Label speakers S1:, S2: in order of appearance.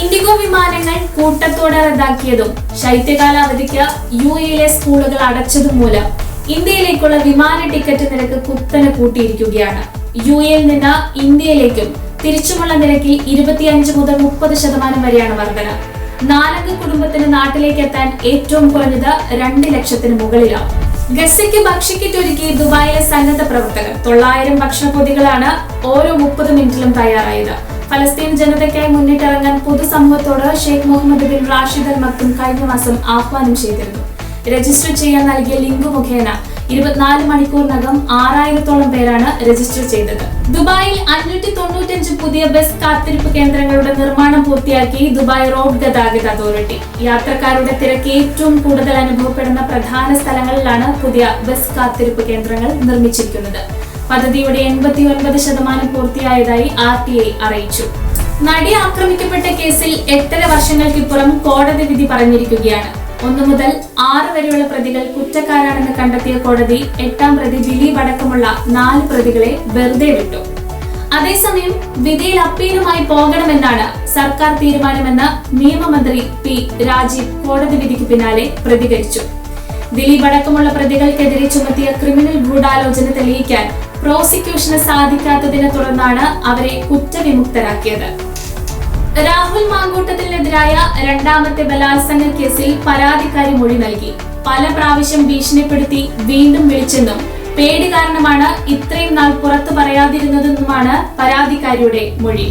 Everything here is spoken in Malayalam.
S1: ഇൻഡിഗോ വിമാനങ്ങൾ കൂട്ടത്തോടെ റദ്ദാക്കിയതും ശൈത്യകാല അവധിക്ക് യു എയിലെ സ്കൂളുകൾ അടച്ചതും മൂലം ഇന്ത്യയിലേക്കുള്ള വിമാന ടിക്കറ്റ് നിരക്ക് കുത്തനെ കൂട്ടിയിരിക്കുകയാണ്. യു എയിൽ നിന്ന് ഇന്ത്യയിലേക്കും തിരിച്ചുമുള്ള നിരക്കിൽ ഇരുപത്തിയഞ്ച് മുതൽ മുപ്പത് ശതമാനം വരെയാണ് വർധന. നാലംഗ കുടുംബത്തിന് നാട്ടിലേക്ക് എത്താൻ ഏറ്റവും കുറഞ്ഞത് രണ്ട് ലക്ഷത്തിന് മുകളിലാണ്. ഗസയ്ക്ക് ഭക്ഷ്യക്കിറ്റ് ഒരുക്കി ദുബായിലെ സന്നദ്ധ പ്രവർത്തകർ തൊള്ളായിരം ഭക്ഷണപ്പൊതികളാണ് ഓരോ മുപ്പത് മിനിറ്റിലും തയ്യാറായത്. ഫലസ്തീൻ ജനതയ്ക്കായി മുന്നിട്ടിറങ്ങാൻ പൊതുസമൂഹത്തോട് Sheikh Mohammed bin Rashid Al Maktoum കഴിഞ്ഞ മാസം ആഹ്വാനം ചെയ്തിരുന്നു. രജിസ്റ്റർ ചെയ്യാൻ നൽകിയ ലിങ്ക് മുഖേന ഇരുപത്തിനാല് മണിക്കൂറിനകം ആറായിരത്തോളം പേരാണ് രജിസ്റ്റർ ചെയ്തത്. ദുബായിൽ അഞ്ഞൂറ്റി തൊണ്ണൂറ്റഞ്ച് പുതിയ ബസ് കാത്തിരിപ്പ് കേന്ദ്രങ്ങളുടെ നിർമ്മാണം പൂർത്തിയാക്കി ദുബായ് റോഡ് ഗതാഗത അതോറിറ്റി. യാത്രക്കാരുടെ തിരക്ക് ഏറ്റവും കൂടുതൽ അനുഭവപ്പെടുന്ന പ്രധാന സ്ഥലങ്ങളിലാണ് പുതിയ ബസ് കാത്തിരിപ്പ് കേന്ദ്രങ്ങൾ നിർമ്മിച്ചിരിക്കുന്നത്. പദ്ധതിയുടെ എൺപത്തി ഒൻപത് ശതമാനം പൂർത്തിയായതായി ആർ ടി ഐ അറിയിച്ചു. നടി ആക്രമിക്കപ്പെട്ട കേസിൽ എട്ടര വർഷങ്ങൾക്കിപ്പുറം കോടതി വിധി പറഞ്ഞിരിക്കുകയാണ്. ഒന്നു മുതൽ ആറ് വരെയുള്ള പ്രതികൾ കുറ്റക്കാരാണെന്ന് കണ്ടെത്തിയ കോടതി എട്ടാം പ്രതി ദിലീപ് അടക്കമുള്ള നാല് പ്രതികളെ വെറുതെ വിട്ടു. അതേസമയം വിധിയിൽ അപ്പീലുമായി പോകണമെന്നാണ് സർക്കാർ തീരുമാനമെന്ന് നിയമമന്ത്രി പി രാജീവ് കോടതി വിധിക്ക് പിന്നാലെ പ്രതികരിച്ചു. ദിലീപ് അടക്കമുള്ള പ്രതികൾക്കെതിരെ ചുമത്തിയ ക്രിമിനൽ ഗൂഢാലോചന തെളിയിക്കാൻ പ്രോസിക്യൂഷന് സാധിക്കാത്തതിനെ തുടർന്നാണ് അവരെ കുറ്റവിമുക്തരാക്കിയത്. രാഹുൽ മാങ്കൂട്ടത്തിനെതിരായ രണ്ടാമത്തെ ബലാത്സംഗ കേസിൽ പരാതിക്കാരി മൊഴി നൽകി. പല പ്രാവശ്യം ഭീഷണിപ്പെടുത്തി വീണ്ടും വിളിച്ചെന്നും പേടി കാരണമാണ് ഇത്രയും നാൾ പുറത്തു പറയാതിരുന്നതെന്നുമാണ് പരാതിക്കാരിയുടെ മൊഴി.